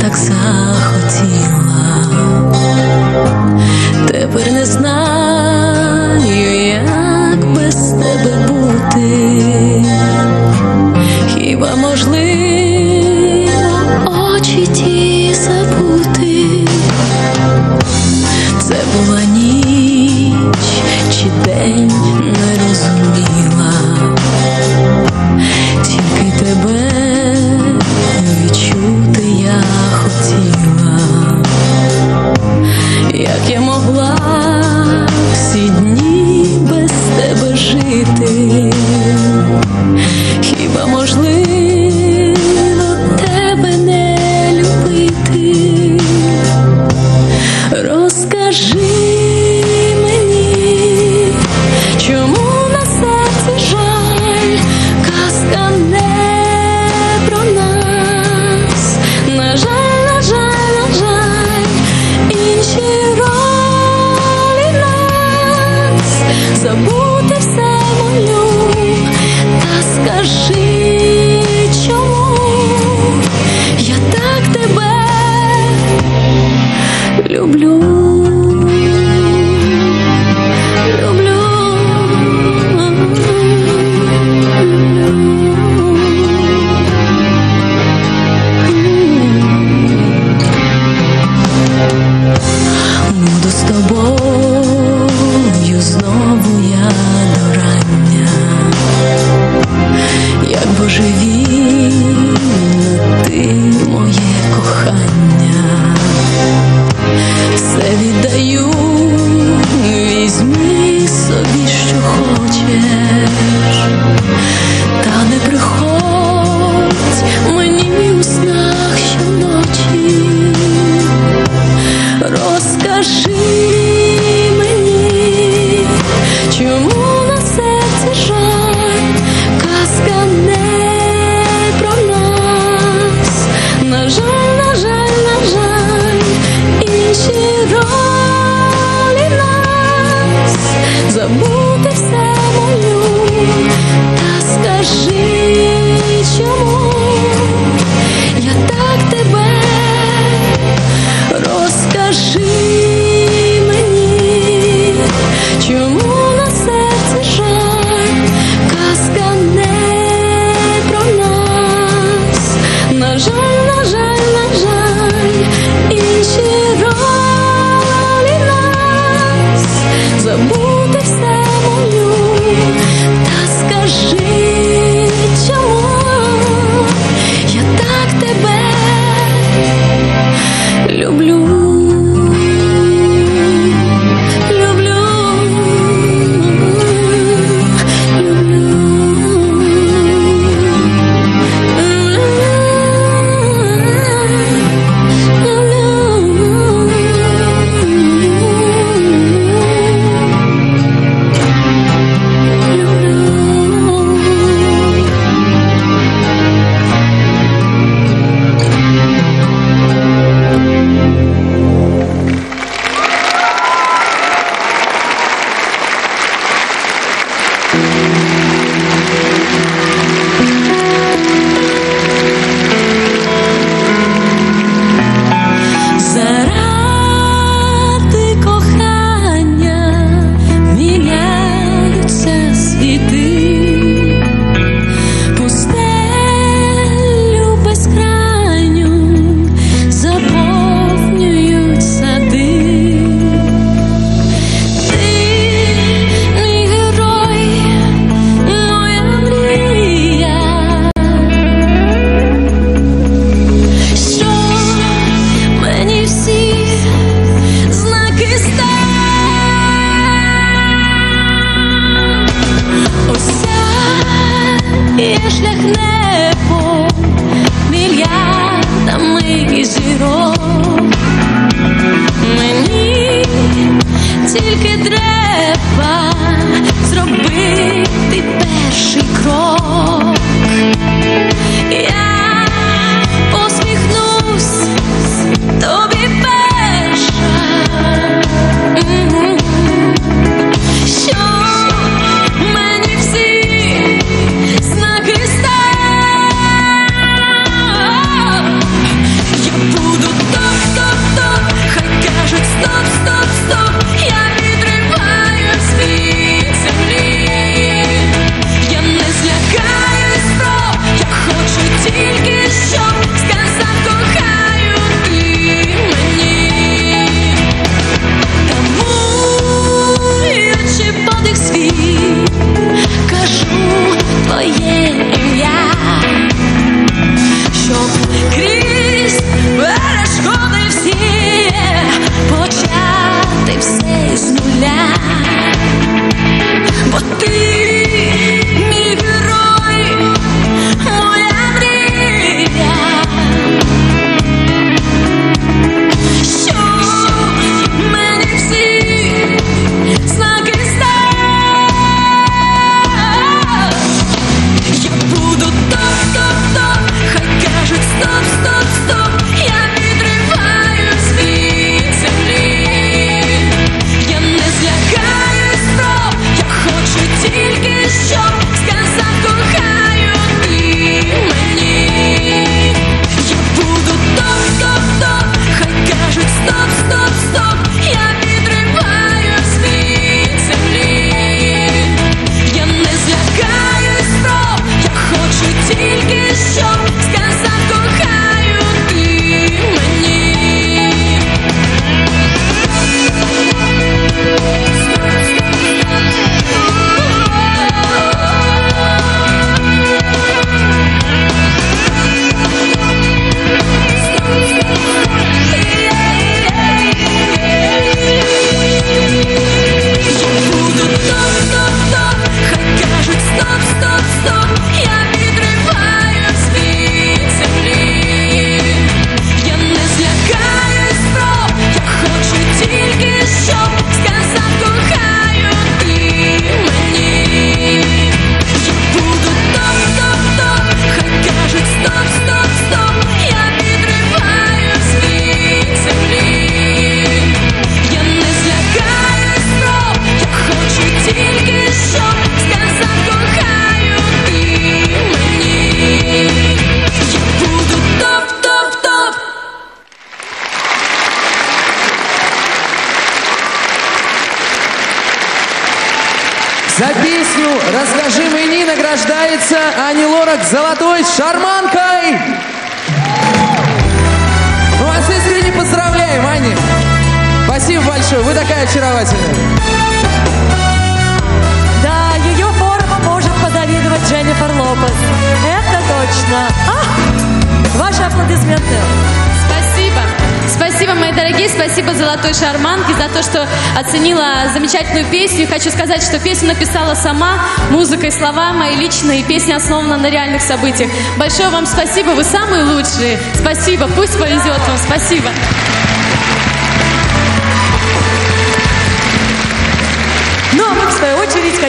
Так захотіла, тепер не знаю. Скажи мені, чому на серці жаль, казка не про нас, на жаль, на жаль, на жаль, інші ролі нас. Забути все молю, та скажи чому? Я так тебе люблю. but yeah. Песню «Расскажи мне» награждается Ани Лорак золотой шарманкой. Мы вас искренне поздравляем, Ани. Спасибо большое, вы такая очаровательная. Да, ее форма может позавидовать Дженнифер Лопес. Это точно. А! Ваши аплодисменты. Спасибо. Золотой Шарманке за то, что оценила замечательную песню. Хочу сказать, что песню написала сама, музыка и слова мои личные, песня основана на реальных событиях. Большое вам спасибо, вы самые лучшие. Спасибо, пусть повезет вам, спасибо. Ну, а мы, в свою очередь, хотим